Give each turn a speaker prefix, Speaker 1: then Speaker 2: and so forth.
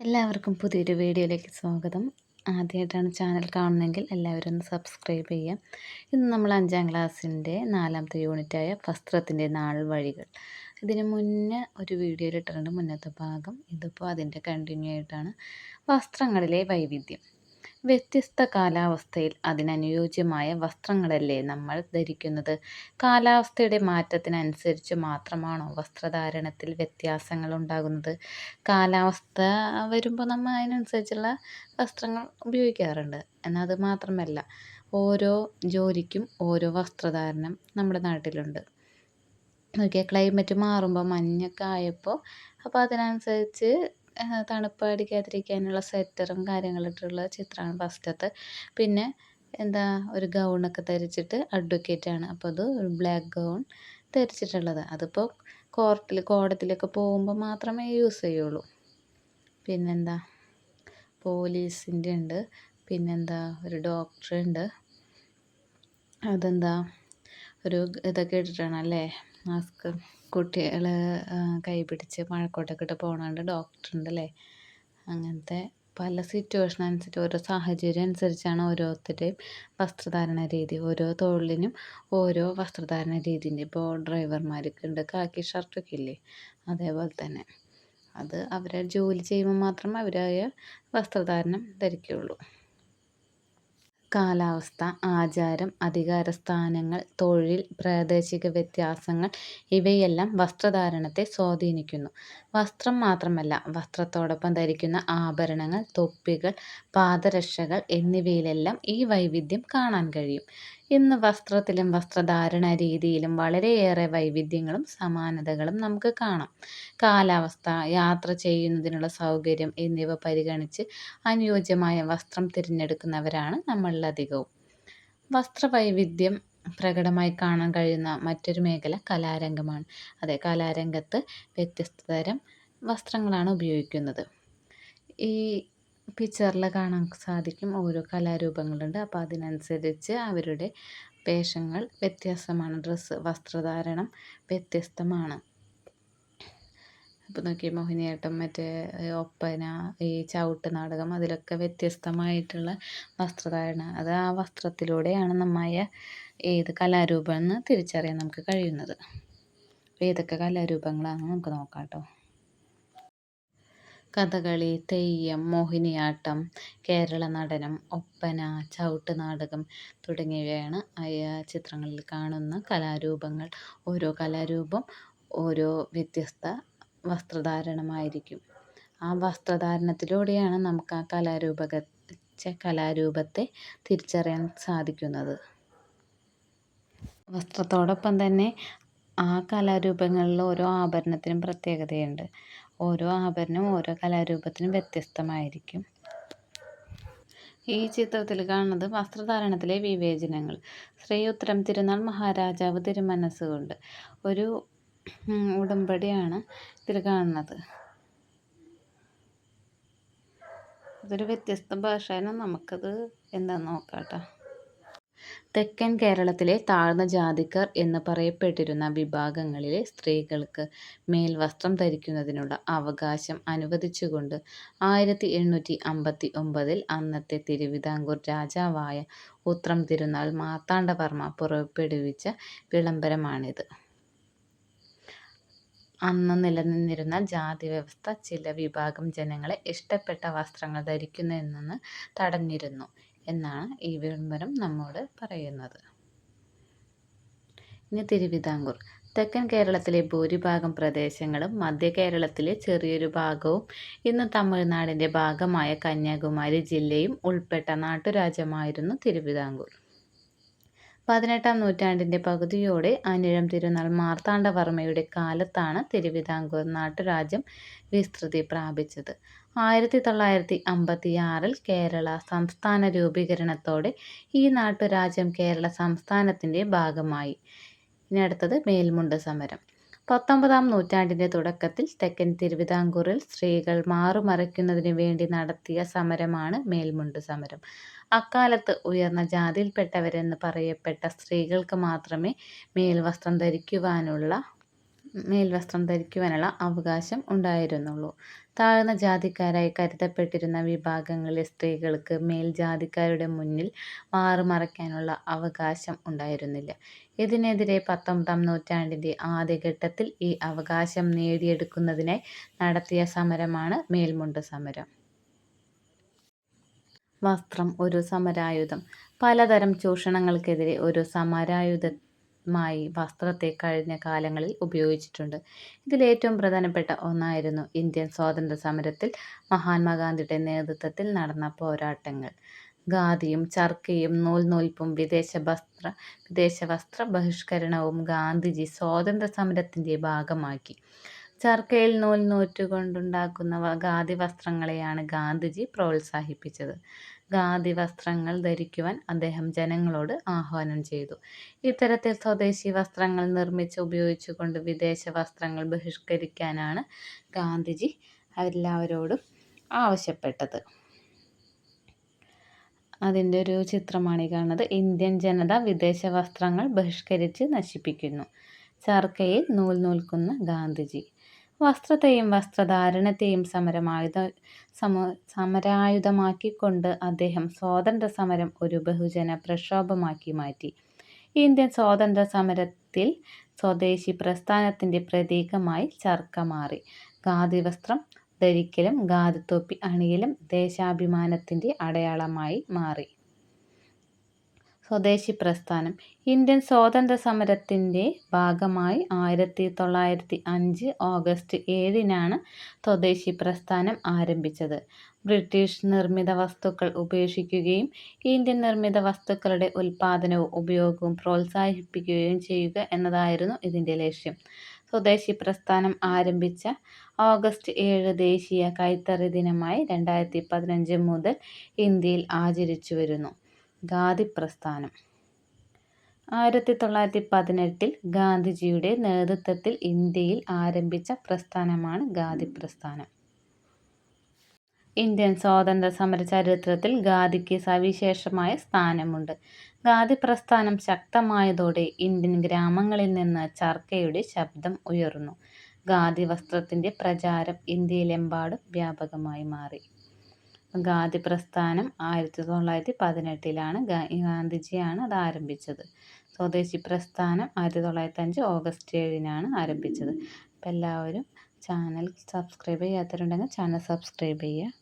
Speaker 1: എല്ലാവർക്കും പുതിയൊരു വീഡിയോയിലേക്ക് സ്വാഗതം. ആദ്യമായിട്ടാണ് ചാനൽ കാണുന്നതെങ്കിൽ എല്ലാവരും ഒന്ന് സബ്സ്ക്രൈബ് ചെയ്യാം. ഇന്ന് നമ്മൾ അഞ്ചാം ക്ലാസ്സിന്റെ നാലാമത്തെ യൂണിറ്റായ വസ്ത്രത്തിന്റെ നാൾ വഴികൾ. ഇതിന് മുന്നേ ഒരു വീഡിയോയിൽ ഇട്ടിട്ടുണ്ട് മുന്നത്തെ ഭാഗം. ഇതിപ്പോൾ അതിന്റെ കണ്ടിന്യൂ ആയിട്ടാണ് വസ്ത്രങ്ങളിലെ വൈവിധ്യം. വ്യത്യസ്ത കാലാവസ്ഥയിൽ അതിനനുയോജ്യമായ വസ്ത്രങ്ങളല്ലേ നമ്മൾ ധരിക്കുന്നത്? കാലാവസ്ഥയുടെ മാറ്റത്തിനനുസരിച്ച് മാത്രമാണോ വസ്ത്രധാരണത്തിൽ വ്യത്യാസങ്ങൾ ഉണ്ടാകുന്നത്? കാലാവസ്ഥ വരുമ്പോൾ നമ്മൾ അതിനനുസരിച്ചുള്ള വസ്ത്രങ്ങൾ ഉപയോഗിക്കാറുണ്ട്. എന്നാൽ അത് മാത്രമല്ല ഓരോ ജോലിക്കും ഓരോ വസ്ത്രധാരണം നമ്മുടെ നാട്ടിലുണ്ട്. നോക്കിയാൽ ക്ലൈമറ്റ് മാറുമ്പോൾ മഞ്ഞൊക്കെ ആയപ്പോൾ അപ്പോൾ അതിനനുസരിച്ച് തണുപ്പ് അടിക്കാതിരിക്കാനുള്ള സ്വെറ്ററും കാര്യങ്ങളിട്ടുള്ള ചിത്രമാണ് ഫസ്റ്റത്തെ. പിന്നെ എന്താ ഒരു ഗൗണൊക്കെ ധരിച്ചിട്ട് അഡ്വക്കേറ്റാണ്. അപ്പോൾ അത് ഒരു ബ്ലാക്ക് ഗൗൺ ധരിച്ചിട്ടുള്ളത്. അതിപ്പോൾ കോർട്ടിൽ കോടതിയിലൊക്കെ പോകുമ്പോൾ മാത്രമേ യൂസ് ചെയ്യുള്ളൂ. പിന്നെന്താ പോലീസിന്റെ ഉണ്ട്. പിന്നെന്താ ഒരു ഡോക്ടർ ഉണ്ട്. അതെന്താ ഒരു ഇതൊക്കെ ഇട്ടിട്ടാണ് അല്ലേ മാസ്ക്. കുട്ടികൾ കൈ പിടിച്ച് മഴക്കോട്ടൊക്കെ ഇട്ട് പോകണുണ്ട് ഡോക്ടറുണ്ട് അല്ലേ അങ്ങനത്തെ പല സിറ്റുവേഷൻ അനുസരിച്ച് ഓരോ സാഹചര്യം അനുസരിച്ചാണ് ഓരോരുത്തരുടെയും വസ്ത്രധാരണ രീതി ഓരോ തൊഴിലിനും ഓരോ വസ്ത്രധാരണ രീതിയുണ്ട് ഇപ്പോൾ ഡ്രൈവർമാർക്ക് ഉണ്ട് കാക്കി ഷർട്ടൊക്കെ ഇല്ലേ? അതേപോലെ തന്നെ. അത് അവരെ ജോലി ചെയ്യുമ്പോൾ മാത്രം അവരായ വസ്ത്രധാരണം ധരിക്കുകയുള്ളൂ കാലാവസ്ഥ ആചാരം അധികാരസ്ഥാനങ്ങൾ തൊഴിൽ പ്രാദേശിക വ്യത്യാസങ്ങൾ ഇവയെല്ലാം വസ്ത്രധാരണത്തെ സ്വാധീനിക്കുന്നു. വസ്ത്രം മാത്രമല്ല വസ്ത്രത്തോടൊപ്പം ധരിക്കുന്ന ആഭരണങ്ങൾ തൊപ്പികൾ പാദരക്ഷകൾ എന്നിവയിലെല്ലാം ഈ വൈവിധ്യം കാണാൻ കഴിയും. ഇന്ന് വസ്ത്രത്തിലും വസ്ത്രധാരണ രീതിയിലും വളരെയേറെ വൈവിധ്യങ്ങളും സമാനതകളും നമുക്ക് കാണാം. കാലാവസ്ഥ യാത്ര ചെയ്യുന്നതിനുള്ള സൗകര്യം എന്നിവ പരിഗണിച്ച് അനുയോജ്യമായ വസ്ത്രം തിരഞ്ഞെടുക്കുന്നവരാണ് നമ്മളിലധികവും. വസ്ത്രവൈവിധ്യം പ്രകടമായി കാണാൻ കഴിയുന്ന മറ്റൊരു മേഖല കലാരംഗമാണ്. അതെ കലാരംഗത്ത് വ്യത്യസ്ത തരം വസ്ത്രങ്ങളാണ് ഉപയോഗിക്കുന്നത്. ഈ പിക്ചറിൽ കാണാൻ സാധിക്കും ഓരോ കലാരൂപങ്ങളുണ്ട്. അപ്പോൾ അതിനനുസരിച്ച് അവരുടെ വേഷങ്ങൾ വ്യത്യസ്തമാണ് ഡ്രസ്സ് വസ്ത്രധാരണം വ്യത്യസ്തമാണ്. അപ്പോൾ നോക്കി മോഹിനിയാട്ടം മറ്റേ ഒപ്പന ഈ ചവിട്ട് നാടകം അതിലൊക്കെ വ്യത്യസ്തമായിട്ടുള്ള വസ്ത്രധാരണ. അത് ആ വസ്ത്രത്തിലൂടെയാണ് നമ്മയ ഏത് കലാരൂപം എന്ന് തിരിച്ചറിയാൻ നമുക്ക് കഴിയുന്നത്. ഏതൊക്കെ കലാരൂപങ്ങളാണെന്ന് നമുക്ക് നോക്കാം കേട്ടോ. കഥകളി തെയ്യം മോഹിനിയാട്ടം കേരള നടനം ഒപ്പന നാടകം തുടങ്ങിയവയാണ് ചിത്രങ്ങളിൽ കാണുന്ന കലാരൂപങ്ങൾ. ഓരോ കലാരൂപം ഓരോ വ്യത്യസ്ത വസ്ത്രധാരണമായിരിക്കും. ആ വസ്ത്രധാരണത്തിലൂടെയാണ് നമുക്ക് ആ കലാരൂപക കലാരൂപത്തെ തിരിച്ചറിയാൻ സാധിക്കുന്നത്. വസ്ത്രത്തോടൊപ്പം തന്നെ ആ കലാരൂപങ്ങളിൽ ഓരോ ആഭരണത്തിനും പ്രത്യേകതയുണ്ട്. ഓരോ ആഭരണവും ഓരോ കലാരൂപത്തിനും വ്യത്യസ്തമായിരിക്കും. ഈ ചിത്രത്തിൽ കാണുന്നത് വസ്ത്രധാരണത്തിലെ വിവേചനങ്ങൾ. ശ്രീ ഉത്തരം തിരുനാൾ മഹാരാജാവ് തിരുമനസ്സുകൊണ്ട് ഒരു ഉടമ്പടിയാണ് ഇതിൽ കാണുന്നത്. അതൊരു വ്യത്യസ്ത ഭാഷയാണ് നമുക്കത് എന്താ നോക്കാം കേട്ടോ തെക്കൻ കേരളത്തിലെ താഴ്ന്ന ജാതിക്കാർ എന്ന് പറയപ്പെട്ടിരുന്ന വിഭാഗങ്ങളിലെ സ്ത്രീകൾക്ക് മേൽവസ്ത്രം ധരിക്കുന്നതിനുള്ള അവകാശം അനുവദിച്ചുകൊണ്ട് ആയിരത്തി എണ്ണൂറ്റി അമ്പത്തി ഒമ്പതിൽ അന്നത്തെ തിരുവിതാംകൂർ രാജാവായ ഉത്രം തിരുനാൾ മാർത്താണ്ഡവർമ്മ പുറപ്പെടുവിച്ച വിളംബരമാണിത്. അന്ന് നിലനിന്നിരുന്ന ജാതി വ്യവസ്ഥ ചില വിഭാഗം ജനങ്ങളെ ഇഷ്ടപ്പെട്ട വസ്ത്രങ്ങൾ ധരിക്കുന്നതിൽ നിന്ന് തടഞ്ഞിരുന്നു. എന്നാണ് ഈ വിളംബരം നമ്മോട് പറയുന്നത്. ഇനി തിരുവിതാംകൂർ. തെക്കൻ കേരളത്തിലെ ഭൂരിഭാഗം പ്രദേശങ്ങളും മധ്യ കേരളത്തിലെ ചെറിയൊരു ഭാഗവും ഇന്ന് തമിഴ്നാടിന്റെ ഭാഗമായ കന്യാകുമാരി ജില്ലയും ഉൾപ്പെട്ട നാട്ടുരാജ്യമായിരുന്നു തിരുവിതാംകൂർ. പതിനെട്ടാം നൂറ്റാണ്ടിന്റെ പകുതിയോടെ അനിഴം തിരുനാൾ മാർത്താണ്ഡവർമ്മയുടെ കാലത്താണ് തിരുവിതാംകൂർ നാട്ടുരാജ്യം വിസ്തൃതി പ്രാപിച്ചത്. ആയിരത്തി തൊള്ളായിരത്തി അമ്പത്തി ആറിൽ കേരള സംസ്ഥാന രൂപീകരണത്തോടെ ഈ നാട്ടുരാജ്യം കേരള സംസ്ഥാനത്തിന്റെ ഭാഗമായി. ഇനി അടുത്തത് മേൽമുണ്ട് സമരം. പത്തൊമ്പതാം നൂറ്റാണ്ടിന്റെ തുടക്കത്തിൽ തെക്കൻ തിരുവിതാംകൂറിൽ സ്ത്രീകൾ മാറുമറയ്ക്കുന്നതിന് വേണ്ടി നടത്തിയ സമരമാണ് മേൽമുണ്ട് സമരം. അക്കാലത്ത് ഉയർന്ന ജാതിയിൽപ്പെട്ടവരെന്ന് പറയപ്പെട്ട സ്ത്രീകൾക്ക് മാത്രമേ മേൽവസ്ത്രം ധരിക്കുവാനുള്ള മേൽവസ്ത്രം ധരിക്കുവാനുള്ള അവകാശം ഉണ്ടായിരുന്നുള്ളൂ. താഴ്ന്ന ജാതിക്കാരായി കരുതപ്പെട്ടിരുന്ന വിഭാഗങ്ങളിലെ സ്ത്രീകൾക്ക് മേൽജാതിക്കാരുടെ മുന്നിൽ മാറുമറയ്ക്കാനുള്ള അവകാശം ഉണ്ടായിരുന്നില്ല. ഇതിനെതിരെ പത്തൊമ്പതാം നൂറ്റാണ്ടിന്റെ ആദ്യഘട്ടത്തിൽ ഈ അവകാശം നേടിയെടുക്കുന്നതിനായി നടത്തിയ സമരമാണ് മേൽമുണ്ട് സമരം. വസ്ത്രം ഒരു സമരായുധം. പലതരം ചൂഷണങ്ങൾക്കെതിരെ ഒരു സമരായുധമായി വസ്ത്രത്തെ കഴിഞ്ഞ കാലങ്ങളിൽ ഉപയോഗിച്ചിട്ടുണ്ട്. ഇതിലേറ്റവും പ്രധാനപ്പെട്ട ഒന്നായിരുന്നു ഇന്ത്യൻ സ്വാതന്ത്ര്യ സമരത്തിൽ മഹാത്മാഗാന്ധിയുടെ നേതൃത്വത്തിൽ നടന്ന പോരാട്ടങ്ങൾ. ഖാദിയും ചർക്കയും നൂൽ നൂൽപ്പും വിദേശ വസ്ത്ര വിദേശ വസ്ത്ര ബഹിഷ്കരണവും ഗാന്ധിജി സ്വാതന്ത്ര്യ സമരത്തിന്റെ ഭാഗമാക്കി. ചർക്കയിൽ നൂൽ നൂറ്റുകൊണ്ടുണ്ടാക്കുന്ന ഖാദി വസ്ത്രങ്ങളെയാണ് ഗാന്ധിജി പ്രോത്സാഹിപ്പിച്ചത്. ഖാദി വസ്ത്രങ്ങൾ ധരിക്കുവാൻ അദ്ദേഹം ജനങ്ങളോട് ആഹ്വാനം ചെയ്തു. ഇത്തരത്തിൽ സ്വദേശി വസ്ത്രങ്ങൾ നിർമ്മിച്ച് ഉപയോഗിച്ചുകൊണ്ട് വിദേശ വസ്ത്രങ്ങൾ ബഹിഷ്കരിക്കാനാണ് ഗാന്ധിജി എല്ലാവരോടും ആവശ്യപ്പെട്ടത്. അതിന്റെ ഒരു ചിത്രമാണ് ഈ കാണുന്നത്. ഇന്ത്യൻ ജനത വിദേശ വസ്ത്രങ്ങൾ ബഹിഷ്കരിച്ച് നശിപ്പിക്കുന്നു. ചർക്കയിൽ നൂൽ നൂൽക്കുന്ന ഗാന്ധിജി. വസ്ത്രത്തെയും വസ്ത്രധാരണത്തെയും സമരമായുധ സമ സമരായുധമാക്കിക്കൊണ്ട് അദ്ദേഹം സ്വാതന്ത്ര്യ സമരം ഒരു ബഹുജന പ്രക്ഷോഭമാക്കി മാറ്റി. ഇന്ത്യൻ സ്വാതന്ത്ര്യ സമരത്തിൽ സ്വദേശി പ്രസ്ഥാനത്തിന്റെ പ്രതീകമായി ചർക്ക മാറി. ഖാദി വസ്ത്രം ധരിക്കലും ഖാദി തൊപ്പി അണിയലും ദേശാഭിമാനത്തിന്റെ അടയാളമായി മാറി. സ്വദേശി പ്രസ്ഥാനം. ഇന്ത്യൻ സ്വാതന്ത്ര്യ സമരത്തിന്റെ ഭാഗമായി ആയിരത്തി തൊള്ളായിരത്തി അഞ്ച് ഓഗസ്റ്റ് ഏഴിനാണ് സ്വദേശി പ്രസ്ഥാനം ആരംഭിച്ചത്. ബ്രിട്ടീഷ് നിർമ്മിത വസ്തുക്കൾ ഉപേക്ഷിക്കുകയും ഇന്ത്യൻ നിർമ്മിത വസ്തുക്കളുടെ ഉൽപ്പാദനവും ഉപയോഗവും പ്രോത്സാഹിപ്പിക്കുകയും ചെയ്യുക എന്നതായിരുന്നു ഇതിന്റെ ലക്ഷ്യം. സ്വദേശി പ്രസ്ഥാനം ആരംഭിച്ച ഓഗസ്റ്റ് ഏഴ് ദേശീയ കൈത്തറി ദിനമായി രണ്ടായിരത്തി പതിനഞ്ച് മുതൽ ഇന്ത്യയിൽ ആചരിച്ചു വരുന്നു ഖാദി പ്രസ്ഥാനം ആയിരത്തി തൊള്ളായിരത്തി പതിനെട്ടിൽ ഗാന്ധിജിയുടെ നേതൃത്വത്തിൽ ഇന്ത്യയിൽ ആരംഭിച്ച പ്രസ്ഥാനമാണ് ഖാദി പ്രസ്ഥാനം ഇന്ത്യൻ സ്വാതന്ത്ര്യ സമര ചരിത്രത്തിൽ ഖാദിക്ക് സവിശേഷമായ സ്ഥാനമുണ്ട്. ഖാദി പ്രസ്ഥാനം ശക്തമായതോടെ ഇന്ത്യൻ ഗ്രാമങ്ങളിൽ നിന്ന് ചർക്കയുടെ ശബ്ദം ഉയർന്നു. ഖാദി വസ്ത്രത്തിന്റെ പ്രചാരം ഇന്ത്യയിലെമ്പാടും വ്യാപകമായി മാറി. ഖാദി പ്രസ്ഥാനം ആയിരത്തി തൊള്ളായിരത്തി പതിനെട്ടിലാണ് ഗാന്ധിജിയാണ് അത് ആരംഭിച്ചത്. സ്വദേശി പ്രസ്ഥാനം ആയിരത്തി തൊള്ളായിരത്തി അഞ്ച് ഓഗസ്റ്റ് ഏഴിനാണ് ആരംഭിച്ചത്. അപ്പം എല്ലാവരും ചാനൽ സബ്സ്ക്രൈബ് ചെയ്യാത്തവരുണ്ടെങ്കിൽ ചാനൽ സബ്സ്ക്രൈബ് ചെയ്യുക.